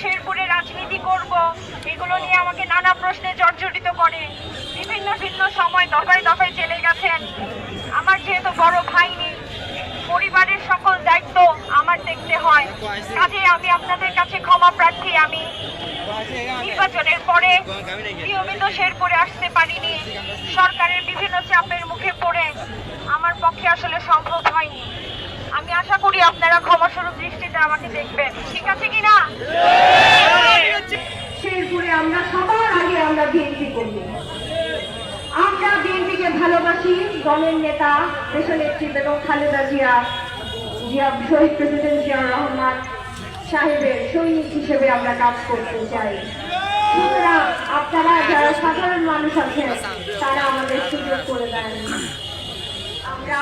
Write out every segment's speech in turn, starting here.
শেরপুরে রাজনীতি করব। এগুলো নিয়ে আমাকে নানা প্রশ্নে জর্জরিত করে। বিভিন্ন ভিন্ন সময় দফায় দফায় চলে গেছেন। আমার যেহেতু বড় ভাই নেই পরিবারের সকল দায়িত্ব আমার দেখতে হয়। কাজে আমি আপনাদের কাছে ক্ষমা প্রার্থী আমি। নির্বাচনের পরে নিয়মিত শেরপুরে আসতে পারিনি। সরকারের বিভিন্ন চাপের মুখে পড়ে আমার পক্ষে আসলে সম্ভব হয়নি। আমি আশা করি আপনারা ক্ষমাস্বরূপ দৃষ্টিতে আমাকে দেখবেন। ঠিক আছে কিনা? আমরা বিএনপি করি আমরা বিএনপিকে ভালোবাসি, দলের নেতা দেশনেত্রী বেগম খালেদা জিয়া জিয়া, শহীদ প্রেসিডেন্ট জিয়াউর রহমান সাহেবের সৈনিক হিসেবে আমরা কাজ করতে চাই। সুতরাং আপনারা যারা সাধারণ মানুষ আছেন, তারা আমাদের সুযোগ করে দেন। আমরা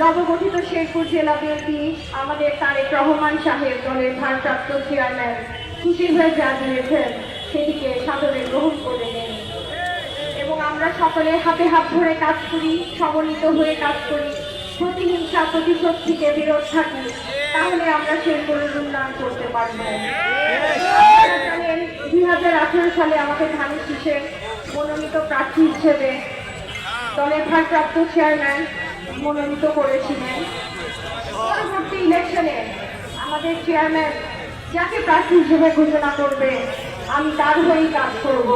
নবগঠিত শেরপুর জেলা বিএনপি, আমাদের তারেক রহমান সাহেব দলের ভারপ্রাপ্ত চেয়ারম্যান খুশি হয়ে যা দিয়েছেন সেটিকে সাদরে গ্রহণ করে নেন এবং আমরা সকলে হাতে হাত ধরে কাজ করি, সমন্বিত হয়ে কাজ করি। প্রতিহিংসা প্রতিশোধ থেকে বিরত থাকি, তাহলে আমরা শেরপুরের উন্নয়ন করতে পারব। দুই হাজার আঠেরো সালে আমাকে ধানের শীষে মনোনীত প্রার্থী হিসেবে দলের ভারপ্রাপ্ত চেয়ারম্যান মনোনীত করেছিলেন। পরবর্তী ইলেকশনে আমাদের চেয়ারম্যান যাকে প্রার্থী হিসেবে ঘোষণা করবে আমি তার হয়েই কাজ করব।